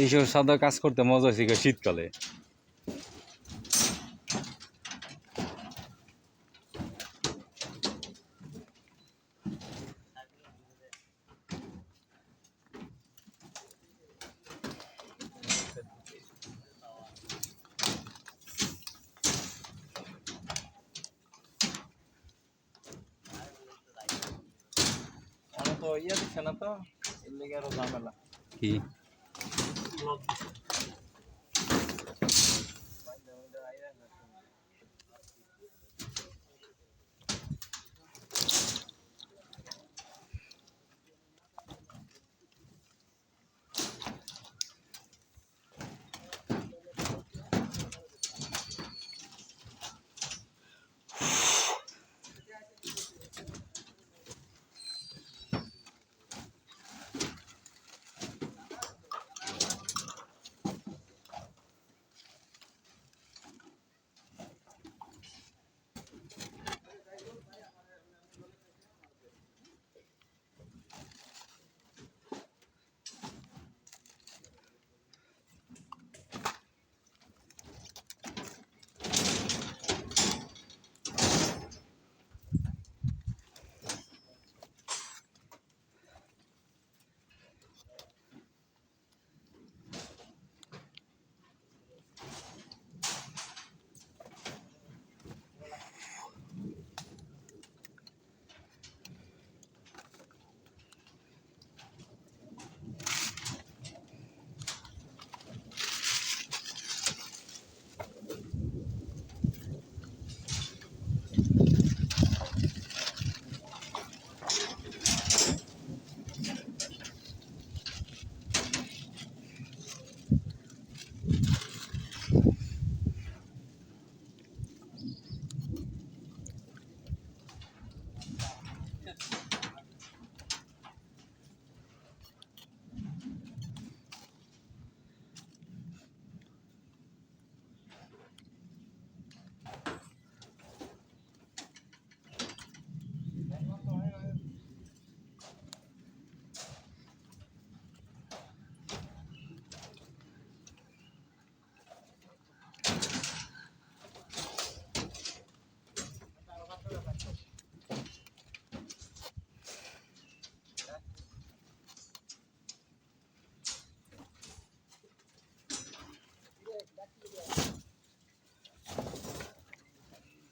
এইসব সাদা কাজ করতে মজা হয়েছে শীতকালে। তো ইয়ে দিচ্ছে না তো এর লেগে আরও ঝামেলা। কি? まった。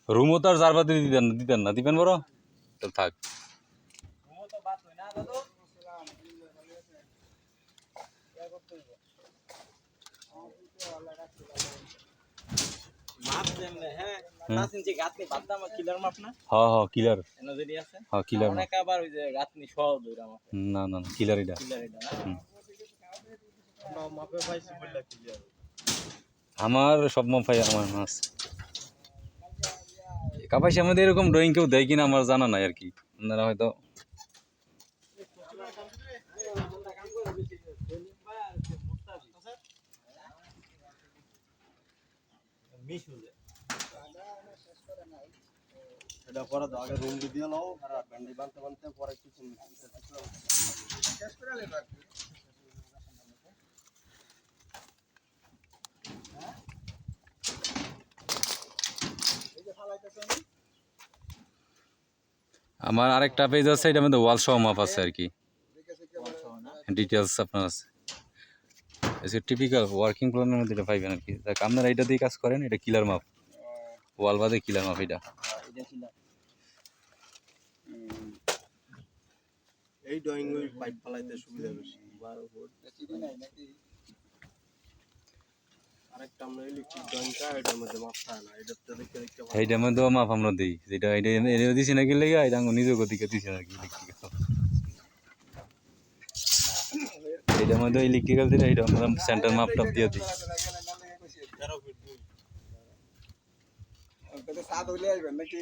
রুমও তো আর চার বাতি দিতেন না দিতেন না। দিবেন বড় তো থাক। বাদ না মাপ বাদ মাপ না কিলার মাপ এটা। মাপে আমার সব মাপাই আমার মাছ কাপাসি আমাদের এরকম ড্রয়িং কেউ দেয় কিনা আমার জানা নাই আর কি। আপনারা হয়তো এটা পরে আগে রুম দিয়ে নাও, আর ব্যান্ডি বানতে বানতে পরে কিছু আমার আরেকটা পেজ আছে, এটার মধ্যে ওয়াল সহ মাপ আছে আর কি ডিটেলস আপনার আছে। টিপিক্যাল ওয়ার্কিং প্ল্যানের মধ্যে এটা পাইবেন আর কি দেখ, আপনারা এটা দিয়ে কাজ করেন, এটা কিলার মাপ ওয়াল বাদে কিলার মাপ এটা। এই ড্রয়িং পাইপ পালাইতে সুবিধা বেশি। এইটার মধ্যেও মাপ আমরা দিই যেটা এটা এটা দিছি নাকি লেগে এটা গতিকে দিছি আর কি ইলেকট্রিক্যাল এটার মধ্যে ইলেকট্রিক্যাল দিলে এটা আমরা সেন্টার মাপ টাপ দিয়ে দিই। সাত হলে আসবেন নাকি?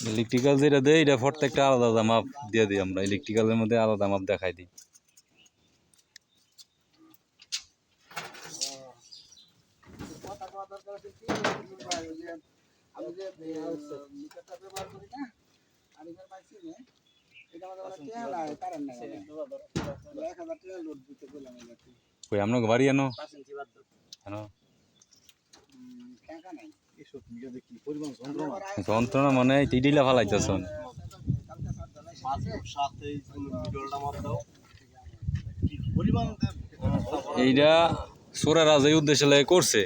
ইলেকট্রিক্যাল যেটা দেয় এটা প্রত্যেকটা আলাদা মাপ দিয়ে দিই আমরা। ইলেকট্রিক্যালের মধ্যে আলাদা মাপ দেখাই দিই। আমি যে কই আপনাকে বাড়ি এনো এনো যন্ত্রণা মানে টিডিলা দাও এইটা সোরা রাজা উদ্দেশ্যে লাগে করছে।